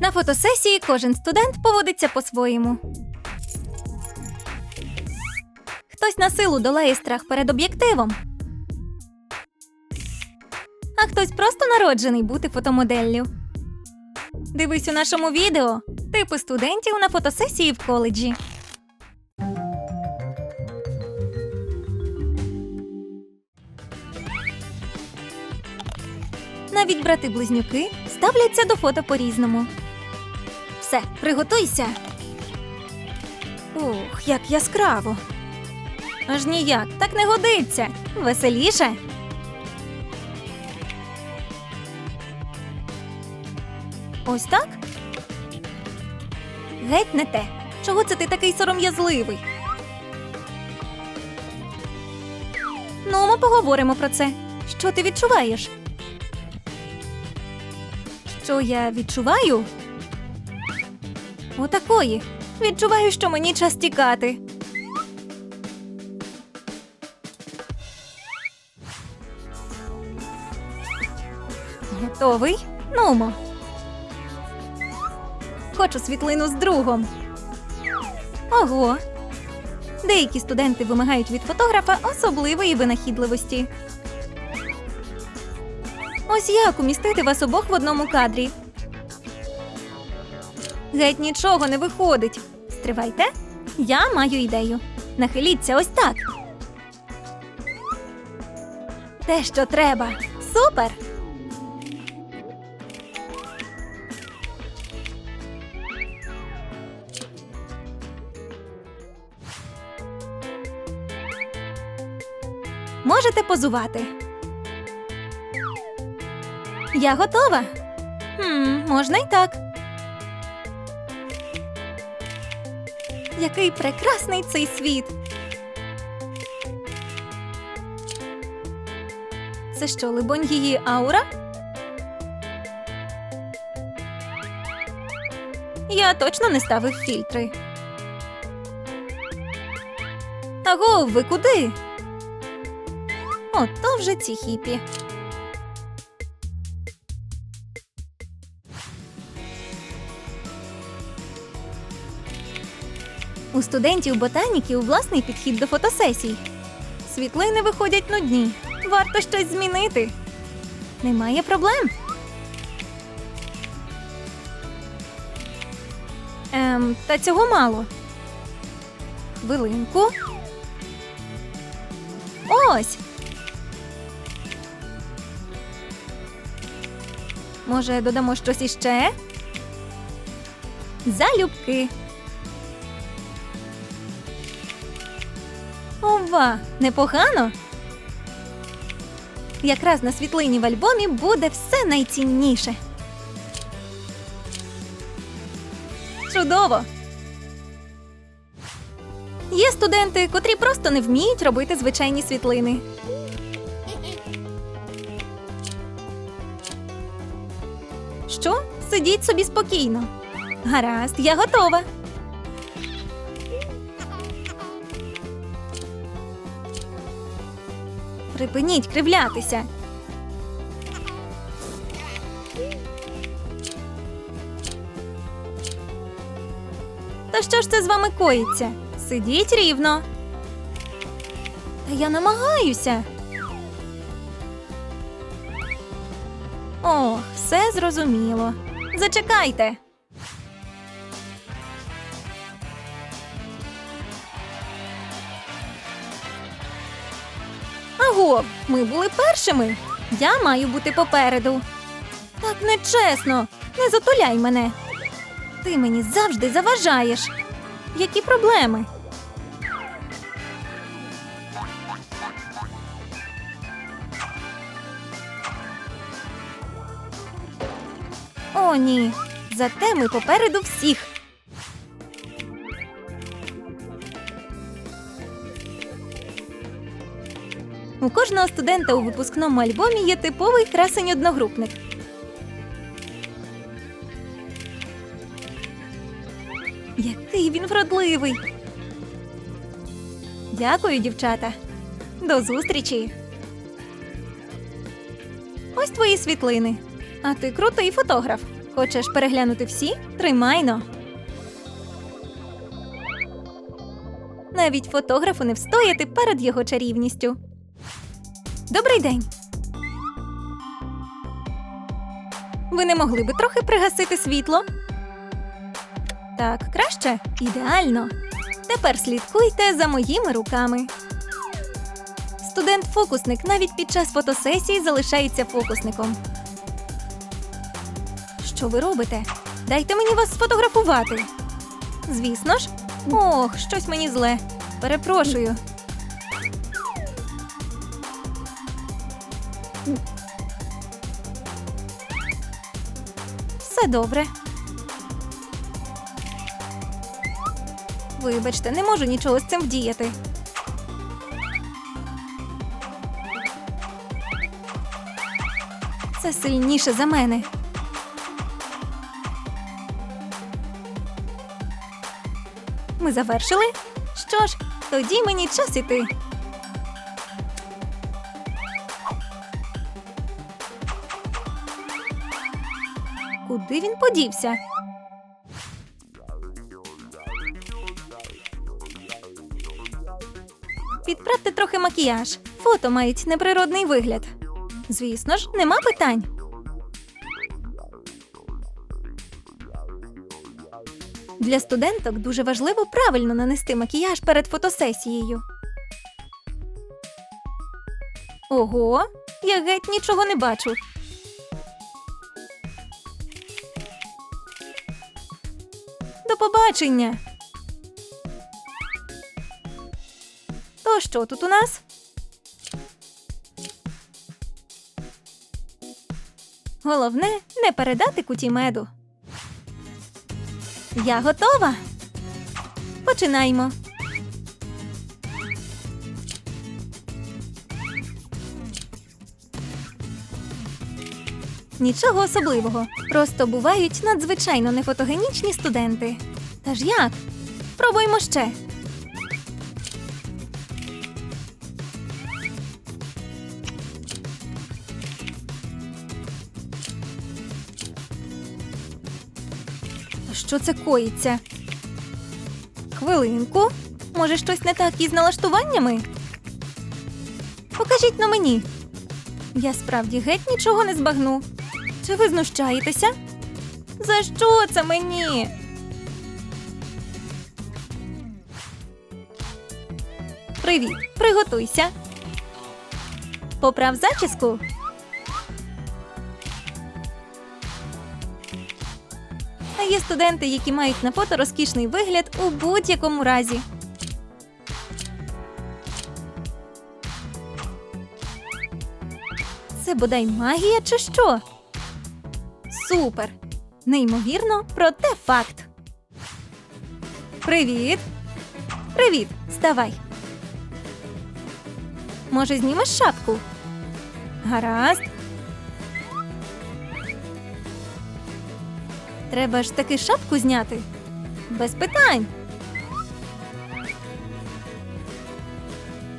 На фотосесії кожен студент поводиться по-своєму. Хтось на силу долає страх перед об'єктивом. А хтось просто народжений бути фотомоделлю. Дивись у нашому відео типи студентів на фотосесії в коледжі. Навіть брати-близнюки ставляться до фото по-різному. Все, приготуйся. Ух, як яскраво. Аж ніяк, так не годиться. Веселіше. Ось так? Геть не те. Чого це ти такий сором'язливий? Ну, ми поговоримо про це. Що ти відчуваєш? Що я відчуваю? Отакої. Відчуваю, що мені час тікати. Готовий? Нумо. Хочу світлину з другом. Ого. Деякі студенти вимагають від фотографа особливої винахідливості. Ось як умістити вас обох в одному кадрі. Геть нічого не виходить. Стривайте. Я маю ідею. Нахиліться ось так. Те, що треба. Супер! Можете позувати. Я готова. Хм, можна й так. Який прекрасний цей світ. Це що, либонь, її аура? Я точно не ставив фільтри. Аго, ви куди? Ото вже ці хіпі. У студентів ботаніків власний підхід до фотосесій. Світлини виходять нудні. Варто щось змінити. Немає проблем. Ем, та цього мало. Хвилинку. Ось. Може, додамо щось іще? Залюбки. Ова, непогано. Якраз на світлині в альбомі буде все найцінніше. Чудово. Є студенти, котрі просто не вміють робити звичайні світлини. Що? Сидіть собі спокійно. Гаразд, я готова. Припиніть кривлятися. Та що ж це з вами коїться? Сидіть рівно. Та я намагаюся. Ох, все зрозуміло. Зачекайте. Аго, ми були першими. Я маю бути попереду. Так нечесно. Не затуляй мене. Ти мені завжди заважаєш. Які проблеми? О, ні. Зате ми попереду всіх. У кожного студента у випускному альбомі є типовий красень одногрупник. Який він вродливий. Дякую, дівчата. До зустрічі. Ось твої світлини. А ти крутий фотограф. Хочеш переглянути всі? Тримайно. Навіть фотографу не встояти перед його чарівністю. Добрий день. Ви не могли би трохи пригасити світло? Так, краще? Ідеально. Тепер слідкуйте за моїми руками. Студент-фокусник навіть під час фотосесії залишається фокусником. Що ви робите? Дайте мені вас сфотографувати. Звісно ж. Ох, щось мені зле. Перепрошую. Все добре. Вибачте, не можу нічого з цим вдіяти. Це сильніше за мене. Ми завершили? Що ж, тоді мені час іти. Куди він подівся? Підправте трохи макіяж. Фото мають неприродний вигляд. Звісно ж, нема питань. Для студенток дуже важливо правильно нанести макіяж перед фотосесією. Ого, я геть нічого не бачу. До побачення. То що тут у нас? Головне не передати куті меду. Я готова. Починаймо. Нічого особливого. Просто бувають надзвичайно нефотогенічні студенти. Та ж як? Пробуймо ще. Що це коїться? Хвилинку. Може, щось не так із налаштуваннями? Покажіть на мені. Я справді геть нічого не збагну. Чи ви знущаєтеся? За що це мені? Привіт, приготуйся. Поправ зачіску. А є студенти, які мають на фото розкішний вигляд у будь-якому разі. Це бодай магія чи що? Супер! Неймовірно, проте факт. Привіт. Привіт, вставай. Може, знімеш шапку? Гаразд. Треба ж таки шапку зняти. Без питань.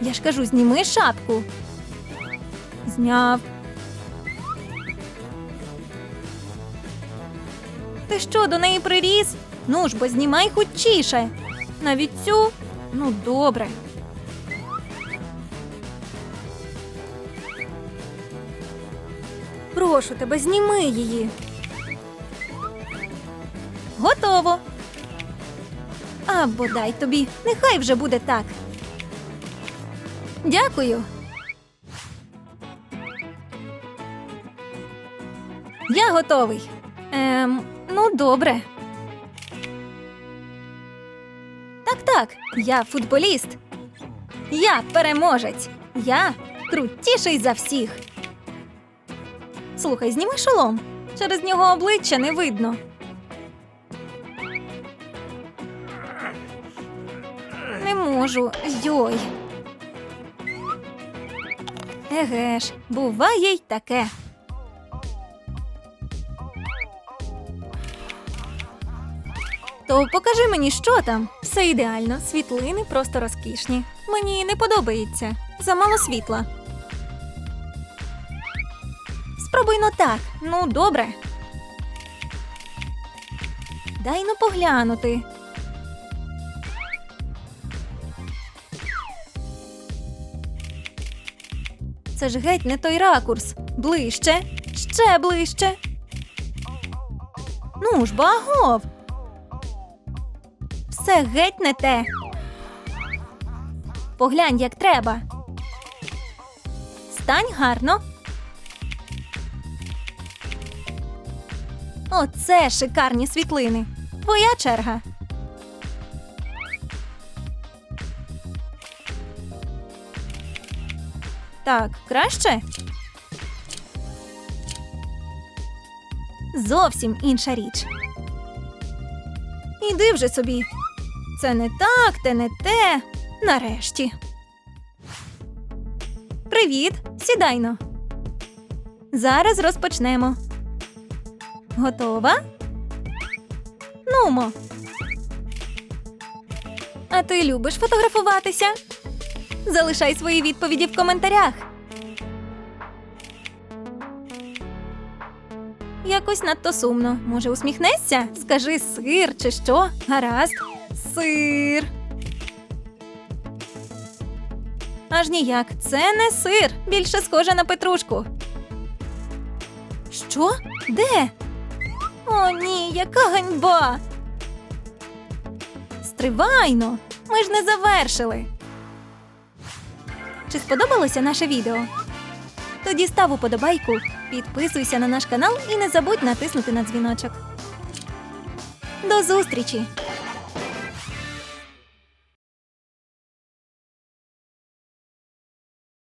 Я ж кажу, зніми шапку. Зняв. Ти що, до неї приріс? Ну ж, бо знімай хутчіше. Навіть цю? Ну, добре. Прошу тебе, зніми її. Готово. А бодай тобі, нехай вже буде так. Дякую. Я готовий. Ем, ну добре. Так, так, я футболіст. Я переможець. Я крутіший за всіх. Слухай, зніми шолом. Через нього обличчя не видно. Не можу. Йой. Еге ж, буває й таке. То покажи мені, що там. Все ідеально, світлини просто розкішні. Мені не подобається. Замало світла. Спробуй но так. Ну, добре. Дай ну поглянути. Це ж геть не той ракурс. Ближче, ще ближче. Ну ж, багов. Все геть не те. Поглянь, як треба. Стань гарно. Оце шикарні світлини. Твоя черга. Так, краще? Зовсім інша річ. Іди вже собі. Це не так, те не те. Нарешті. Привіт, сідайно. Зараз розпочнемо. Готова? Нумо. А ти любиш фотографуватися? Залишай свої відповіді в коментарях. Якось надто сумно. Може, усміхнешся? Скажи сир чи що? Гаразд. Сир. Аж ніяк, це не сир. Більше схоже на петрушку. Що? Де? О, ні, яка ганьба. Стривайно. Ми ж не завершили. Чи сподобалося наше відео? Тоді став уподобайку, підписуйся на наш канал і не забудь натиснути на дзвіночок. До зустрічі!